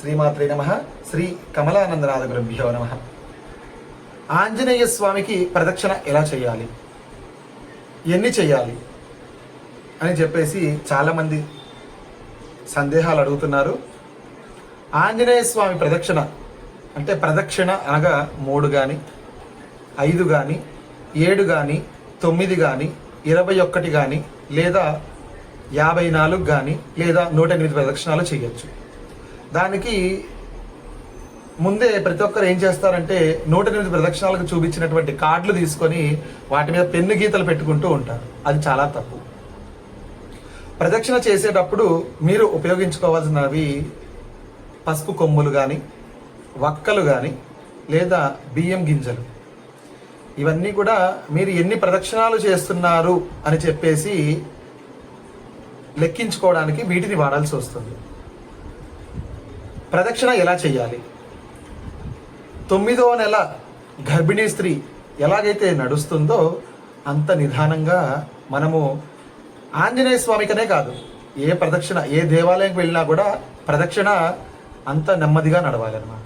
శ్రీమాత్రే నమ. శ్రీ కమలానందనాథ గురుభ్యో నమ. ఆంజనేయ స్వామికి ప్రదక్షిణ ఎలా చేయాలి? ఎన్ని చేయాలి? అని చెప్పేసి చాలామంది సందేహాలు అడుగుతున్నారు. ఆంజనేయ స్వామి ప్రదక్షిణ అంటే ప్రదక్షిణ అనగా మూడు కానీ ఐదు కానీ ఏడు కానీ తొమ్మిది కానీ ఇరవై ఒక్కటి కానీ లేదా యాభై నాలుగు కానీ లేదా నూట ఎనిమిది ప్రదక్షిణాలు చేయొచ్చు. దానికి ముందే ప్రతి ఒక్కరు ఏం చేస్తారంటే నూట ఎనిమిది ప్రదక్షిణాలకు చూపించినటువంటి కార్డులు తీసుకొని వాటి మీద పెన్ను గీతలు పెట్టుకుంటూ ఉంటారు. అది చాలా తప్పు. ప్రదక్షిణ చేసేటప్పుడు మీరు ఉపయోగించుకోవాల్సినవి పసుపు కొమ్ములు కానీ వక్కలు కానీ లేదా బియ్యం గింజలు. ఇవన్నీ కూడా మీరు ఎన్ని ప్రదక్షిణాలు చేస్తున్నారు అని చెప్పేసి లెక్కించుకోవడానికి వీటిని వాడాల్సి వస్తుంది. ప్రదక్షిణ ఎలా చేయాలి? తొమ్మిదవ నెల గర్భిణీ స్త్రీ ఎలాగైతే నడుస్తుందో అంత నిదానంగా మనము ఆంజనేయ స్వామికనే కాదు ఏ ప్రదక్షిణ ఏ దేవాలయంకి వెళ్ళినా కూడా ప్రదక్షిణ అంత నెమ్మదిగా నడవాలి అన్నమాట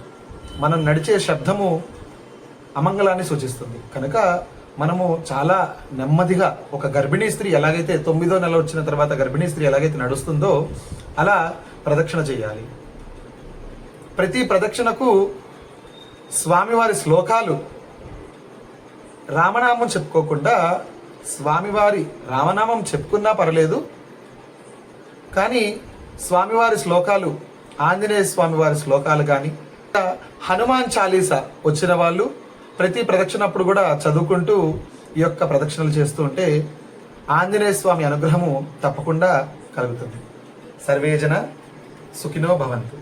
మనం నడిచే శబ్దము అమంగళాన్ని సూచిస్తుంది. కనుక మనము చాలా నెమ్మదిగా ఒక గర్భిణీ స్త్రీ ఎలాగైతే తొమ్మిదో నెల వచ్చిన తర్వాత గర్భిణీ స్త్రీ ఎలాగైతే నడుస్తుందో అలా ప్రదక్షిణ చేయాలి. ప్రతి ప్రదక్షిణకు స్వామివారి శ్లోకాలు. రామనామం చెప్పుకోకుండా స్వామివారి రామనామం చెప్పుకున్నా పర్లేదు. కానీ స్వామివారి శ్లోకాలు ఆంజనేయ స్వామివారి శ్లోకాలు కానీ హనుమాన్ చాలీసా వచ్చిన వాళ్ళు ప్రతి ప్రదక్షిణప్పుడు కూడా చదువుకుంటూ ఈ యొక్క ప్రదక్షిణలు చేస్తూ ఉంటే ఆంజనేయ స్వామి అనుగ్రహము తప్పకుండా కలుగుతుంది. సర్వేజన సుఖినో భవంతు.